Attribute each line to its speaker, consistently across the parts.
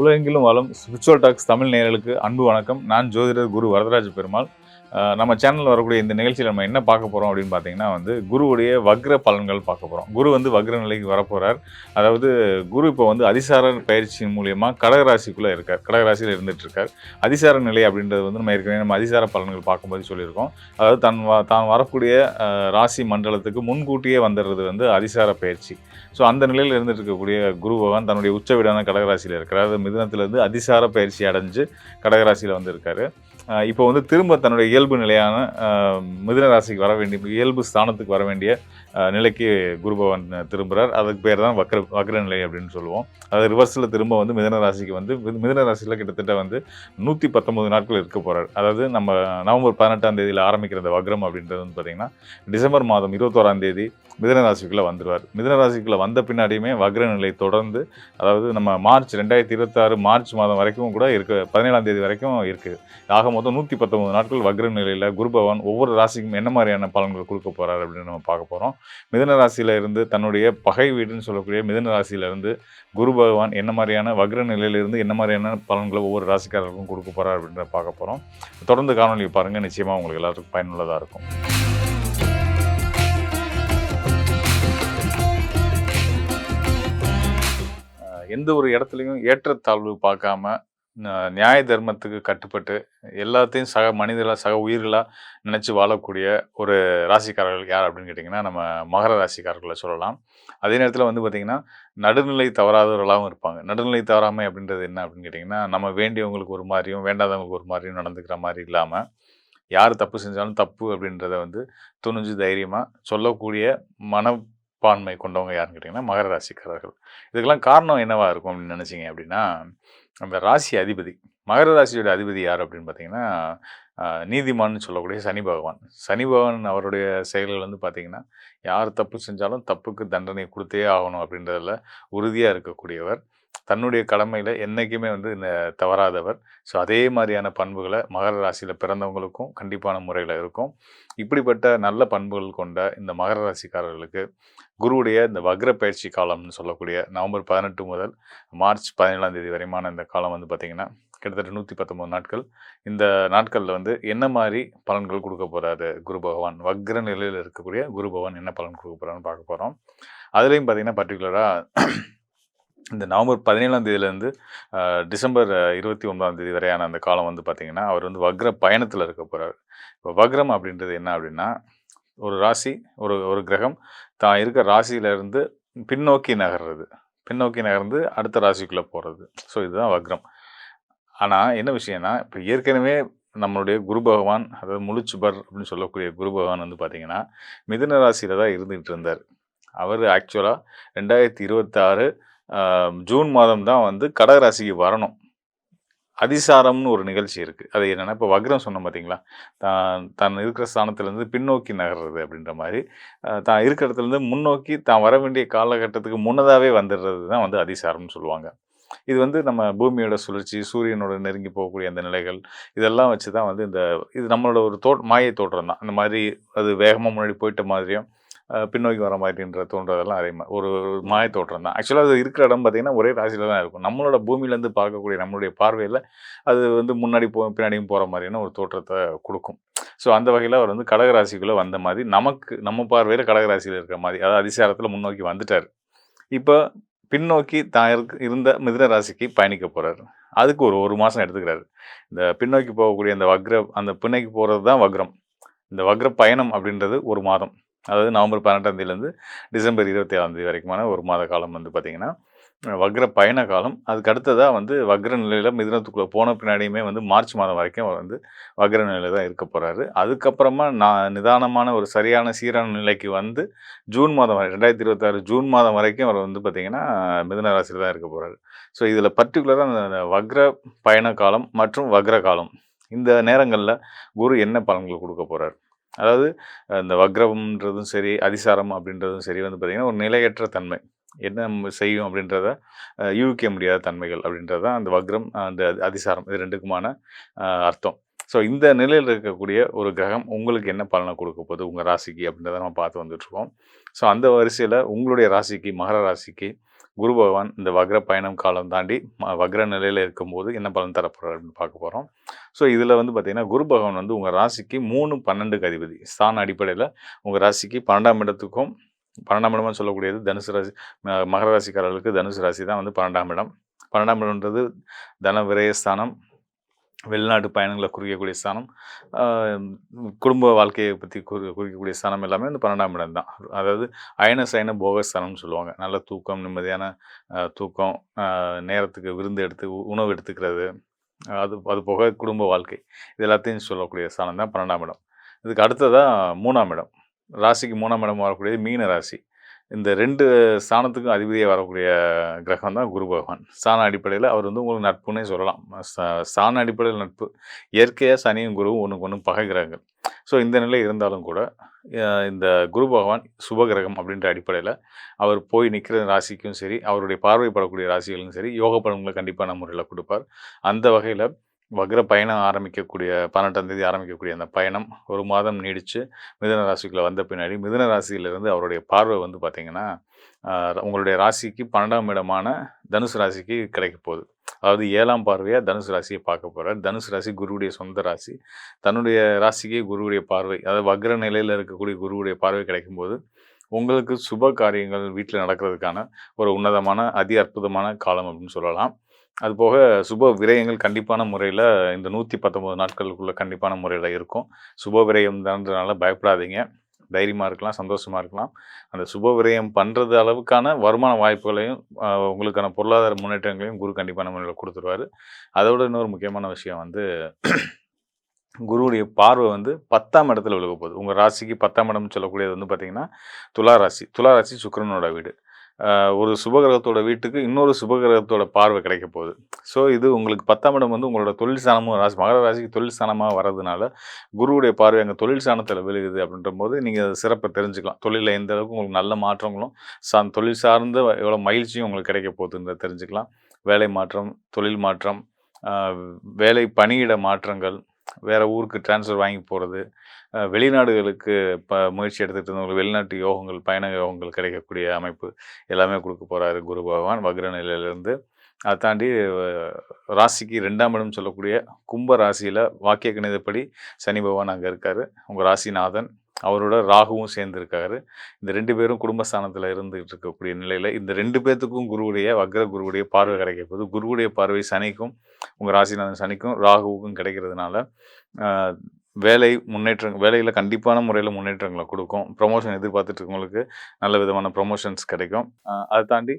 Speaker 1: உலகெங்கிலும் வளம் spiritual tax Tamil நேயர்களுக்கு அன்பு வணக்கம். நான் ஜோதிடர் குரு வரதராஜ பெருமாள். நம்ம சேனலில் வரக்கூடிய இந்த நிகழ்ச்சியில் நம்ம என்ன பார்க்க போகிறோம் அப்படின்னு பார்த்தீங்கன்னா வந்து குருவுடைய வக்ர பலன்கள் பார்க்க போகிறோம் குரு வந்து வக்ர நிலைக்கு வரப்போகிறார் அதாவது குரு இப்போ வந்து அதிசார பயிற்சியின் மூலியமாக கடகராசிக்குள்ளே இருக்கார். கடகராசியில் இருந்துகிட்ருக்கார் அதிசார நிலை அப்படின்றது வந்து நம்ம ஏற்கனவே நம்ம அதிசார பலன்கள் பார்க்கும்போது சொல்லியிருக்கோம். அதாவது தன் வ- தான் வரக்கூடிய ராசி மண்டலத்துக்கு முன்கூட்டியே வந்துடுறது வந்து அதிசார பயிற்சி. ஸோ அந்த நிலையில் இருந்துட்டு இருக்கக்கூடிய குரு பகவான் தன்னுடைய உச்ச வீடான கடகராசியில் இருக்கிறார். அது மிதுனத்திலிருந்து அதிசார பயிற்சி அடைஞ்சு கடகராசியில் வந்திருக்காரு. இப்போ வந்து திரும்ப தன்னுடைய இயல்பு நிலையான அஹ், மிதுன ராசிக்கு வர வேண்டிய இயல்பு ஸ்தானத்துக்கு வர வேண்டிய நிலைக்கு குரு பகவான் திரும்புகிறார் அதுக்கு பேர் தான் வக்ர வக்ர நிலை அப்படின்னு சொல்லுவோம். அது ரிவர்ஸில் திரும்ப வந்து மிதன ராசிக்கு வந்து மிதன மிதுன ராசியில் கிட்டத்தட்ட வந்து நூற்றி பத்தொம்பது நாட்கள் இருக்க போகிறார் அதாவது நம்ம நவம்பர் பதினெட்டாம் தேதியில் ஆரம்பிக்கிற அந்த வக்ரம் அப்படின்றது வந்து பார்த்திங்கன்னா டிசம்பர் மாதம் இருபத்தோராம் தேதி மிதுன ராசிக்குள்ளே வந்துடுவார் மிதுன ராசிக்குள்ளே வந்த பின்னாடியுமே வக்ர நிலை தொடர்ந்து அதாவது நம்ம மார்ச் ரெண்டாயிரத்தி இருபத்தாறு மார்ச் மாதம் வரைக்கும் கூட இருக்கு பதினேழாம் தேதி வரைக்கும் இருக்குது ஆக மொத்தம் நூற்றி பத்தொம்பது நாட்கள் வக்ர நிலையில் குரு பகவான் ஒவ்வொரு ராசிக்கும் என்ன மாதிரியான பலன்கள் கொடுக்க போகிறார் அப்படின்னு நம்ம பார்க்க போகிறோம் மிதனராசியில் இருந்து தன்னுடைய பகை வீடுன்னு சொல்லக்கூடிய மிதுன ராசியில குரு பகவான் என்ன மாதிரியான வக்ர நிலையிலிருந்து என்ன மாதிரியான பலன்களை ஒவ்வொரு ராசிக்காரருக்கும் கொடுக்க போகிறார் அப்படின்றத பார்க்க போகிறோம் தொடர்ந்து காணொலி பாருங்கள் நிச்சயமாக உங்களுக்கு எல்லாருக்கும் பயனுள்ளதாக இருக்கும். எந்த ஒரு இடத்துலையும் ஏற்றத்தாழ்வு பார்க்காம நியாய தர்மத்துக்கு கட்டுப்பட்டு எல்லாத்தையும் சக மனிதர்களாக சக உயிர்களாக நினச்சி வாழக்கூடிய ஒரு ராசிக்காரர்கள் யார் அப்படின்னு கேட்டிங்கன்னா நம்ம மகர ராசிக்காரர்களை சொல்லலாம். அதே நேரத்தில் வந்து பார்த்திங்கன்னா நடுநிலை தவறாதவர்களாகவும் இருப்பாங்க. நடுநிலை தவறாமை அப்படின்றது என்ன அப்படின்னு கேட்டிங்கன்னா நம்ம வேண்டியவங்களுக்கு ஒரு மாதிரியும் வேண்டாதவங்களுக்கு ஒரு மாதிரியும் நடந்துக்கிற மாதிரி இல்லாமல் யார் தப்பு செஞ்சாலும் தப்பு அப்படின்றத வந்து துணிஞ்சு தைரியமாக சொல்லக்கூடிய மன பான்மை கொண்டவங்க யாருன்னு கேட்டிங்கன்னா மகர ராசிக்காரர்கள். இதுக்கெல்லாம் காரணம் என்னவாக இருக்கும் அப்படின்னு நினச்சிங்க அப்படின்னா அந்த ராசி அதிபதி. மகர ராசியோட அதிபதி யார் அப்படின்னு பார்த்தீங்கன்னா நீதிமான்னு சொல்லக்கூடிய சனி பகவான். சனி பகவான் அவருடைய செயல்கள் வந்து பார்த்திங்கன்னா யார் தப்பு செஞ்சாலும் தப்புக்கு தண்டனை கொடுத்தே ஆகணும் அப்படின்றதில் உறுதியாக இருக்கக்கூடியவர். தன்னுடைய கடமையில் என்றைக்குமே வந்து இந்த தவறாதவர். ஸோ அதே மாதிரியான பண்புகளை மகர ராசியில் பிறந்தவங்களுக்கும் கண்டிப்பான முறையில் இருக்கும். இப்படிப்பட்ட நல்ல பண்புகள் கொண்ட இந்த மகர ராசிக்காரர்களுக்கு குருவுடைய இந்த வக்ர பயிற்சி காலம்னு சொல்லக்கூடிய நவம்பர் பதினெட்டு முதல் மார்ச் பதினேழாம் தேதி வரைமான இந்த காலம் வந்து பார்த்திங்கன்னா கிட்டத்தட்ட நூற்றி பத்தொம்பது நாட்கள். இந்த நாட்களில் வந்து என்ன மாதிரி பலன்கள் கொடுக்க போகிறாரு குரு பகவான்? வக்ர நிலையில் இருக்கக்கூடிய குரு பகவான் என்ன பலன் கொடுக்க போகிறான்னு பார்க்க போகிறோம் அதுலேயும் பார்த்தீங்கன்னா பர்டிகுலராக இந்த நவம்பர் பதினேழாம் தேதியிலேருந்து டிசம்பர் இருபத்தி ஒன்பதாம் தேதி வரையான அந்த காலம் வந்து பார்த்திங்கன்னா அவர் வந்து வக்ர பயணத்தில் இருக்க போகிறார் இப்போ வக்ரம் அப்படின்றது என்ன அப்படின்னா ஒரு ராசி ஒரு ஒரு கிரகம் தான் இருக்க ராசியிலேருந்து பின்னோக்கி நகர்றது. பின்னோக்கி நகர்ந்து அடுத்த ராசிக்குள்ளே போகிறது ஸோ இதுதான் வக்ரம். ஆனால் என்ன விஷயம்னா இப்போ ஏற்கனவே நம்மளுடைய குரு பகவான் அதாவது முழுச்சுபர் அப்படின்னு சொல்லக்கூடிய குரு பகவான் வந்து பார்த்திங்கன்னா மிதுன ராசியில் தான் இருந்துகிட்டு இருந்தார். அவர் ஆக்சுவலாக ரெண்டாயிரத்தி இருபத்தாறு ஜூன் மாதம் தான் வந்து கடகராசிக்கு வரணும். அதிசாரம்னு ஒரு நிகழ்ச்சி இருக்குது அது என்னென்னா இப்போ வக்ரம் சொன்னோம் பார்த்தீங்களா தான் தான் இருக்கிற ஸ்தானத்துலேருந்து பின்னோக்கி நகர்றது அப்படின்ற மாதிரி தான் இருக்கிற இடத்துலேருந்து முன்னோக்கி தான் வர வேண்டிய காலகட்டத்துக்கு முன்னதாகவே வந்துடுறது தான் வந்து அதிசாரம்னு சொல்லுவாங்க. இது வந்து நம்ம பூமியோட சுழற்சி சூரியனோட நெருங்கி போகக்கூடிய அந்த நிலைகள் இதெல்லாம் வச்சு தான் வந்து இந்த இது நம்மளோட ஒரு தோ மாயை தோற்றம் தான். இந்த மாதிரி அது வேகமாக முன்னாடி போயிட்ட மாதிரியும் பின்னோக்கி வர மாதிரின்ற தோன்றதெல்லாம் அதே மாதிரி ஒரு ஒரு மாய தோற்றம் தான் ஆக்சுவலாக அது இருக்கிற இடம் பார்த்தீங்கன்னா ஒரே ராசியில் தான் இருக்கும். நம்மளோட பூமியிலேருந்து பார்க்கக்கூடிய நம்மளுடைய பார்வையில் அது வந்து முன்னாடி போ பின்னாடியும் போகிற மாதிரியான ஒரு தோற்றத்தை கொடுக்கும். ஸோ அந்த வகையில் அவர் வந்து கடகராசிக்குள்ளே வந்த மாதிரி நமக்கு நம்ம பார்வையில் கடகராசியில் இருக்கிற மாதிரி அதாவது அதிசாரத்தில் முன்னோக்கி வந்துட்டார். இப்போ பின்னோக்கி தான் இருக்க இருந்த மிதுன ராசிக்கு பயணிக்க போகிறாரு அதுக்கு ஒரு ஒரு மாதம் எடுத்துக்கிறாரு. இந்த பின்னோக்கி போகக்கூடிய அந்த வக்ர அந்த பின்னோக்கி போகிறது தான் வக்ரம். இந்த வக்ர பயணம் அப்படின்றது ஒரு மாதம். அதாவது நவம்பர் பன்னெண்டாம் தேதியிலேருந்து டிசம்பர் இருபத்தி ஏழாம் தேதி வரைக்குமான ஒரு மாத காலம் வந்து பார்த்திங்கன்னா வக்ர பயண காலம். அதுக்கு அடுத்ததாக வந்து வக்ர நிலையில் மிதுனத்துக்குள்ளே போன பின்னாடியுமே வந்து மார்ச் மாதம் வரைக்கும் அவர் வந்து வக்ர நிலையில் தான் இருக்க போகிறாரு அதுக்கப்புறமா நான் நிதானமான ஒரு சரியான சீரான நிலைக்கு வந்து ஜூன் மாதம் வரை ரெண்டாயிரத்தி இருபத்தாறு ஜூன் மாதம் வரைக்கும் அவர் வந்து பார்த்திங்கன்னா மிதுன ராசியில் தான் இருக்க போகிறாரு ஸோ இதில் பர்டிகுலராக அந்த வக்ர பயண காலம் மற்றும் வக்ர காலம். இந்த நேரங்களில் குரு என்ன பலன்கள் கொடுக்க போகிறார் அதாவது இந்த வக்ரம்ன்றதும் சரி அதிசாரம் அப்படின்றதும் சரி வந்து பார்த்திங்கன்னா ஒரு நிலையற்ற தன்மை. என்ன நம்ம செய்யும் அப்படின்றத யூகிக்க முடியாத தன்மைகள் அப்படின்றது தான் அந்த வக்ரம் அந்த அதிசாரம். இது ரெண்டுக்குமான அர்த்தம். ஸோ இந்த நிலையில் இருக்கக்கூடிய ஒரு கிரகம் உங்களுக்கு என்ன பலனை கொடுக்க போகுது? உங்கள் ராசிக்கு அப்படின்றத நம்ம பார்த்து வந்துட்ருக்கோம் ஸோ அந்த வரிசையில் உங்களுடைய ராசிக்கு மகர ராசிக்கு குரு பகவான் இந்த வக்ர பயணம் காலம் தாண்டி வக்ர நிலையில் இருக்கும்போது என்ன பலன் தரப்போறார் அப்படின்னு பார்க்க போகிறோம் ஸோ இதில் வந்து பார்த்திங்கன்னா குரு பகவான் வந்து உங்கள் ராசிக்கு மூணு பன்னெண்டுக்கு அதிபதி. ஸ்தான அடிப்படையில் உங்கள் ராசிக்கு பன்னெண்டாம் இடத்துக்கும் பன்னெண்டாம் இடம்னு சொல்லக்கூடியது தனுசு ராசி மகர ராசிக்காரர்களுக்கு தனுசு ராசி தான் வந்து பன்னெண்டாம் இடம். பன்னெண்டாம் இடம்ன்றது தன விரயஸ்தானம் வெளிநாட்டு பயணங்களை குறிக்கக்கூடிய ஸ்தானம் குடும்ப வாழ்க்கையை பற்றி குறி குறிக்கக்கூடிய ஸ்தானம் எல்லாமே வந்து பன்னெண்டாம் இடம் தான். அதாவது அயன சயன போகஸ்தானம்னு சொல்லுவாங்க. நல்ல தூக்கம் நிம்மதியான தூக்கம் நேரத்துக்கு விருந்து எடுத்து உணவு எடுத்துக்கிறது அது அது போக குடும்ப வாழ்க்கை. இது எல்லாத்தையும் சொல்லக்கூடிய ஸ்தானம் தான் பன்னெண்டாம் இடம். இதுக்கு அடுத்ததாக மூணாம் இடம். ராசிக்கு மூணாம் இடம் வரக்கூடியது மீன ராசி இந்த ரெண்டு ஸ்தானத்துக்கும் அதிபதியாக வரக்கூடிய கிரகம் தான் குரு பகவான். ஸ்தான அடிப்படையில் அவர் வந்து உங்களுக்கு நட்புன்னே சொல்லலாம். ஸ்தான அடிப்படையில் நட்பு இயற்கையாக சனியும் குருவும் ஒன்றுக்கு ஒன்று பகை கிரகங்கள். ஸோ இந்த நிலை இருந்தாலும் கூட இந்த குரு பகவான் சுப கிரகம் அப்படின்ற அடிப்படையில் அவர் போய் நிற்கிற ராசிக்கும் சரி அவருடைய பார்வைப்படக்கூடிய ராசிகளுக்கும் சரி யோக பலன்களை கண்டிப்பான முறையில் கொடுப்பார். அந்த வகையில் வக்ர பயணம் ஆரம்பிக்கக்கூடிய பன்னெண்டாம் தேதி ஆரம்பிக்கக்கூடிய அந்த பயணம் ஒரு மாதம் நீடித்து மிதன ராசிக்குள்ளே வந்த பின்னாடி மிதன ராசியிலிருந்து அவருடைய பார்வை வந்து பார்த்திங்கன்னா உங்களுடைய ராசிக்கு பன்னெண்டாம் இடமான தனுசு ராசிக்கு கிடைக்க போகுது. அதாவது ஏழாம் பார்வையாக தனுசு ராசியை பார்க்க போகிறார் தனுசு ராசி குருவுடைய சொந்த ராசி. தன்னுடைய ராசிக்கே குருவுடைய பார்வை அதாவது வக்ர நிலையில் இருக்கக்கூடிய குருவுடைய பார்வை கிடைக்கும்போது உங்களுக்கு சுப காரியங்கள் வீட்டில் நடக்கிறதுக்கான ஒரு உன்னதமான அதி அற்புதமான காலம் அப்படின்னு சொல்லலாம். அது போக சுப விரயங்கள் கண்டிப்பான முறையில் இந்த நூற்றி பத்தொம்போது நாட்களுக்குள்ளே கண்டிப்பான முறையில் இருக்கும். சுப விரயம் தான்றதுனால பயப்படாதீங்க. தைரியமாக இருக்கலாம் சந்தோஷமாக இருக்கலாம். அந்த சுப விரயம் பண்ணுறது அளவுக்கான வருமான வாய்ப்புகளையும் உங்களுக்கான பொருளாதார முன்னேற்றங்களையும் குரு கண்டிப்பான முறையில் கொடுத்துருவாரு. அதோட இன்னொரு முக்கியமான விஷயம் வந்து குருவுடைய பார்வை வந்து பத்தாம் இடத்துல விழுக போகுது. உங்கள் ராசிக்கு பத்தாம் இடம்னு சொல்லக்கூடியது வந்து பார்த்தீங்கன்னா துலா ராசி. துலா ராசி வீடு. ஒரு சுபகிரகத்தோட வீட்டுக்கு இன்னொரு சுபகிரகத்தோட பார்வை கிடைக்க போகுது. ஸோ இது உங்களுக்கு பத்தாம் இடம் வந்து உங்களோட தொழில் ஸ்தானமும் ராசி மகர ராசிக்கு தொழில் ஸ்தானமாக வர்றதுனால குருவுடைய பார்வை அங்கே தொழில் ஸ்தானத்தில் விழுகுது அப்படின்ற போது நீங்கள் சிறப்பை தெரிஞ்சுக்கலாம். தொழிலில் எந்த அளவுக்கு உங்களுக்கு நல்ல மாற்றங்களும் சா தொழில் சார்ந்த எவ்வளோ மகிழ்ச்சியும் உங்களுக்கு கிடைக்க போகுதுன்றதை தெரிஞ்சுக்கலாம். வேலை மாற்றம் தொழில் மாற்றம் வேலை பணியிட மாற்றங்கள் வேறு ஊருக்கு ட்ரான்ஸ்ஃபர் வாங்கி போகிறது வெளிநாடுகளுக்கு இப்போ முயற்சி எடுத்துகிட்டு இருந்தவங்களுக்கு வெளிநாட்டு யோகங்கள் பயண யோகங்கள் கிடைக்கக்கூடிய அமைப்பு எல்லாமே கொடுக்க போகிறாரு குரு பகவான். வக்ர நிலையிலேருந்து அதை தாண்டி ராசிக்கு ரெண்டாம் இடம் சொல்லக்கூடிய கும்ப ராசியில் வாக்கிய கணிதப்படி சனி பகவான் அங்கே இருக்கார். உங்கள் ராசிநாதன் அவரோட ராகுவும் சேர்ந்துருக்காரு. இந்த ரெண்டு பேரும் குடும்பஸ்தானத்தில் இருந்துகிட்டு இருக்கக்கூடிய நிலையில் இந்த ரெண்டு பேர்த்துக்கும் குருவுடைய வக்ர குருவுடைய பார்வை கிடைக்க குருவுடைய பார்வை சனிக்கும் உங்கள் ராசிநாதன் சனிக்கும் ராகுவுக்கும் கிடைக்கிறதுனால வேலை முன்னேற்றம் வேலையில் கண்டிப்பான முறையில் முன்னேற்றங்களை கொடுக்கும். ப்ரொமோஷன் எதிர்பார்த்துட்டு இருக்கவங்களுக்கு நல்ல விதமான ப்ரொமோஷன்ஸ் கிடைக்கும். அதை தாண்டி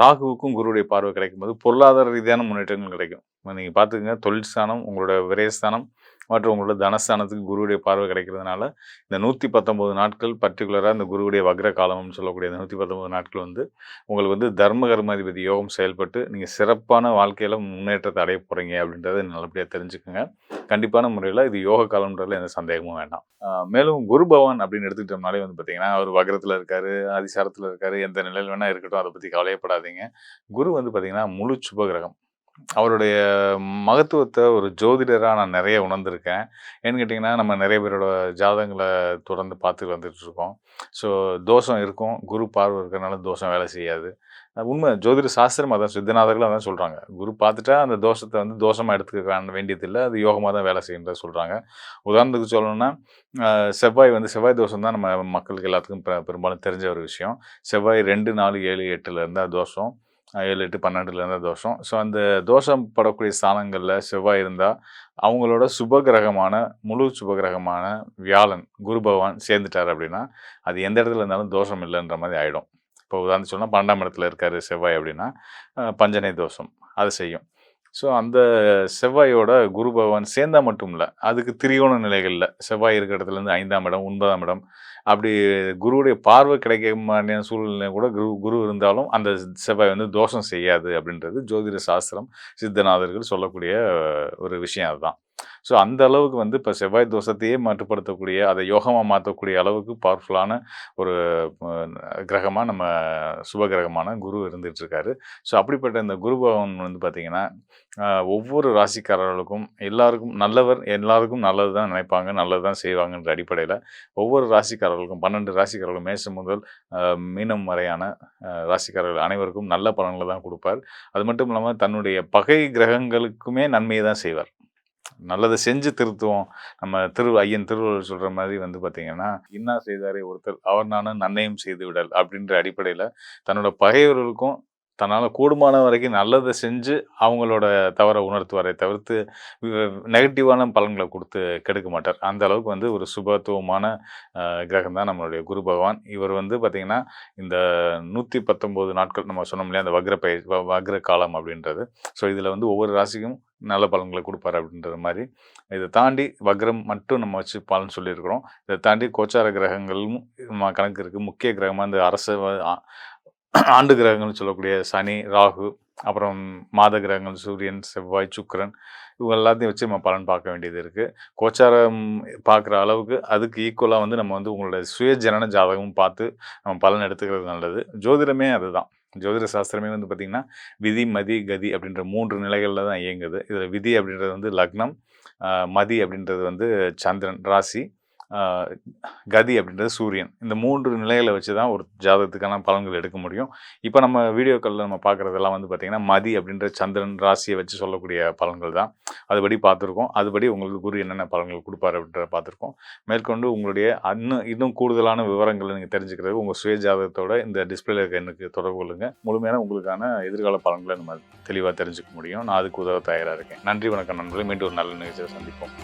Speaker 1: ராகுவுக்கும் குருவுடைய பார்வை கிடைக்கும்போது பொருளாதார ரீதியான முன்னேற்றங்கள் கிடைக்கும். நீங்கள் பார்த்துக்கங்க தொழில் ஸ்தானம் உங்களோட விரயஸ்தானம் மற்றும் உங்களோட தனஸ்தானத்துக்கு குருவுடைய பார்வை கிடைக்கிறதுனால இந்த நூற்றி பத்தொம்போது நாட்கள் பர்டிகுலராக இந்த குருவுடைய வக்ர காலம்னு சொல்லக்கூடிய இந்த நூற்றி பத்தொம்போது நாட்கள் வந்து உங்களுக்கு வந்து தர்ம கர்மாதிபதி யோகம் செயல்பட்டு நீங்கள் சிறப்பான வாழ்க்கையில் முன்னேற்றத்தை அடைய போகிறீங்க அப்படின்றத நல்லபடியாக தெரிஞ்சுக்கோங்க. கண்டிப்பான முறையில் இது யோக காலம்ன்றதுல எந்த சந்தேகமும் வேண்டாம். மேலும் குரு பகவான் அப்படின்னு எடுத்துக்கிட்டோம்னாலே வந்து பார்த்தீங்கன்னா அவர் வக்ரத்தில் இருக்கார் அதிசாரத்தில் இருக்கார் எந்த நிலையில் வேணால் இருக்கட்டும் அதை பற்றி கவலையப்படாதீங்க. குரு வந்து பார்த்தீங்கன்னா முழு சுபகிரகம் அவருடைய மகத்துவத்தை ஒரு ஜோதிடராக நான் நிறைய உணர்ந்திருக்கேன். ஏன்னு கேட்டிங்கன்னா நம்ம நிறைய பேரோட ஜாதகங்களை தொடர்ந்து பார்த்து வந்துட்டுருக்கோம் ஸோ தோஷம் இருக்கும். குரு பார்வை இருக்கிறனால தோஷம் வேலை செய்யாது. உண்மை ஜோதிட சாஸ்திரம் அதான் சித்தநாதர்கள் அதான் சொல்கிறாங்க குரு பார்த்துட்டா அந்த தோஷத்தை வந்து தோஷமாக எடுத்துக்க வேண்டியதில்லை. அது யோகமாக தான் வேலை செய்யுன்றத சொல்கிறாங்க உதாரணத்துக்கு சொல்லணும்னா செவ்வாய் வந்து செவ்வாய் தோஷம் தான் நம்ம மக்களுக்கு எல்லாத்துக்கும் பெ- பெரும்பாலும் தெரிஞ்ச ஒரு விஷயம். செவ்வாய் ரெண்டு நாலு ஏழு எட்டில் இருந்தால் தோஷம். ஏழு எட்டு பன்னெண்டுல தோஷம். ஸோ அந்த தோஷம் படக்கூடிய ஸ்தானங்களில் செவ்வாய் இருந்தால் அவங்களோட சுபகிரகமான முழு சுபகிரகமான வியாழன் குரு பகவான் சேர்ந்துட்டார் அப்படின்னா அது எந்த இடத்துல இருந்தாலும் தோஷம் இல்லைன்ற மாதிரி ஆகிடும் இப்போ உதாரணம் சொன்னால் பன்னெண்டாம் இடத்துல இருக்காரு செவ்வாய் அப்படின்னா பஞ்சனை தோஷம் அது செய்யும். ஸோ அந்த செவ்வாயோட குரு பகவான் சேர்ந்தா மட்டும் இல்லை அதுக்கு திரியோண நிலைகளில் செவ்வாய் இருக்கிற இடத்துலேருந்து ஐந்தாம் இடம் ஒன்பதாம் இடம் அப்படி குருவுடைய பார்வை கிடைக்க மாதிரியான சூழ்நிலை கூட குரு குரு இருந்தாலும் அந்த செவ்வாய் வந்து தோஷம் செய்யாது அப்படின்றது ஜோதிட சாஸ்திரம் சித்தநாதர்கள் சொல்லக்கூடிய ஒரு விஷயம் அதுதான். ஸோ அந்த அளவுக்கு வந்து இப்போ செவ்வாய் தோஷத்தையே மட்டுப்படுத்தக்கூடிய அதை யோகமாக மாற்றக்கூடிய அளவுக்கு பவர்ஃபுல்லான ஒரு கிரகமாக நம்ம சுப கிரகமான குரு இருந்துகிட்ருக்காரு. ஸோ அப்படிப்பட்ட இந்த குரு பகவான் வந்து பார்த்திங்கன்னா ஒவ்வொரு ராசிக்காரர்களுக்கும் எல்லாருக்கும் நல்லவர் எல்லாருக்கும் நல்லது தான் நினைப்பாங்க நல்லது தான் செய்வாங்கன்ற அடிப்படையில் ஒவ்வொரு ராசிக்காரர்களுக்கும் பன்னெண்டு ராசிக்காரர்கள் மேசம் முதல் மீனம் வரையான ராசிக்காரர்கள் அனைவருக்கும் நல்ல பலன்களை தான் கொடுப்பார். அது மட்டும் இல்லாமல் தன்னுடைய பகை கிரகங்களுக்குமே நன்மையை தான் செய்வார். நல்லதை செஞ்சு திருத்துவோம். நம்ம திரு ஐயன் திருவள்ளுவர் சொல்கிற மாதிரி வந்து பார்த்தீங்கன்னா இன்னா செய்தாரே ஒருத்தர் அவர் நானும் நன்னையும் செய்து விடல் அப்படின்ற அடிப்படையில் தன்னோட பகைவர்களுக்கும் தன்னால் கூடுமான வரைக்கும் நல்லதை செஞ்சு அவங்களோட தவறை உணர்த்துவாரை தவிர்த்து நெகட்டிவான பலன்களை கொடுத்து கெடுக்க மாட்டார். அந்த அளவுக்கு வந்து ஒரு சுபத்துவமான கிரகம் தான் நம்மளுடைய குரு பகவான். இவர் வந்து பார்த்திங்கன்னா இந்த நூற்றி பத்தொம்போது நாட்கள் நம்ம சொன்னோம் இல்லையா அந்த வக்ர பயிர் வக்ர காலம் அப்படின்றது. ஸோ இதில் வந்து ஒவ்வொரு ராசிக்கும் நல்ல பலன்களை கொடுப்பாரு அப்படின்ற மாதிரி. இதை தாண்டி வக்ரம் மட்டும் நம்ம வச்சு பலன் சொல்லியிருக்கிறோம். இதை தாண்டி கோச்சார கிரகங்களும் கணக்கு இருக்குது முக்கிய கிரகமாக இந்த அரச ஆண்டு கிரகங்கள்னு சொல்லக்கூடிய சனி ராகு அப்புறம் மாத கிரகங்கள் சூரியன் செவ்வாய் சுக்கரன் இவங்க எல்லாத்தையும் வச்சு நம்ம பலன் பார்க்க வேண்டியது இருக்குது கோச்சாரம் பார்க்குற அளவுக்கு அதுக்கு ஈக்குவலாக வந்து நம்ம வந்து உங்களோட சுய ஜனன ஜாதகமும் பார்த்து நம்ம பலன் எடுத்துக்கிறது நல்லது. ஜோதிடமே அதுதான். ஜோதிட சாஸ்திரமே வந்து பார்த்திங்கன்னா விதி மதி கதி அப்படின்ற மூன்று நிலைகளில் தான் இயங்குது. இதில் விதி அப்படின்றது வந்து லக்னம் மதி அப்படின்றது வந்து சந்திரன் ராசி கதி அப்படின்றது சூரியன். இந்த மூன்று நிலைகளை வச்சு தான் ஒரு ஜாதகத்துக்கான பலன்கள் எடுக்க முடியும். இப்போ நம்ம வீடியோக்களில் நம்ம பார்க்குறதெல்லாம் வந்து பார்த்திங்கன்னா மதி அப்படின்ற சந்திரன் ராசியை வச்சு சொல்லக்கூடிய பலன்கள் தான். அதுபடி பார்த்துருக்கோம். அதுபடி உங்களுக்கு குரு என்னென்ன பலன்கள் கொடுப்பாரு அப்படின்றத பார்த்துருக்கோம். மேற்கொண்டு உங்களுடைய இன்னும் இன்னும் கூடுதலான விவரங்களை நீங்கள் தெரிஞ்சுக்கிறது உங்கள் சுய ஜாதகத்தோட இந்த டிஸ்பிளேல இருக்க எனக்கு தொடர்பு கொள்ளுங்க. முழுமையான உங்களுக்கான எதிர்கால பலன்களை நம்ம தெளிவாக தெரிஞ்சுக்க முடியும். நான் அதுக்கு உதவ தயாராக இருக்கேன். நன்றி வணக்கம் நண்பர்களே. மீண்டும் ஒரு நல்ல நிகழ்ச்சியை சந்திப்போம்.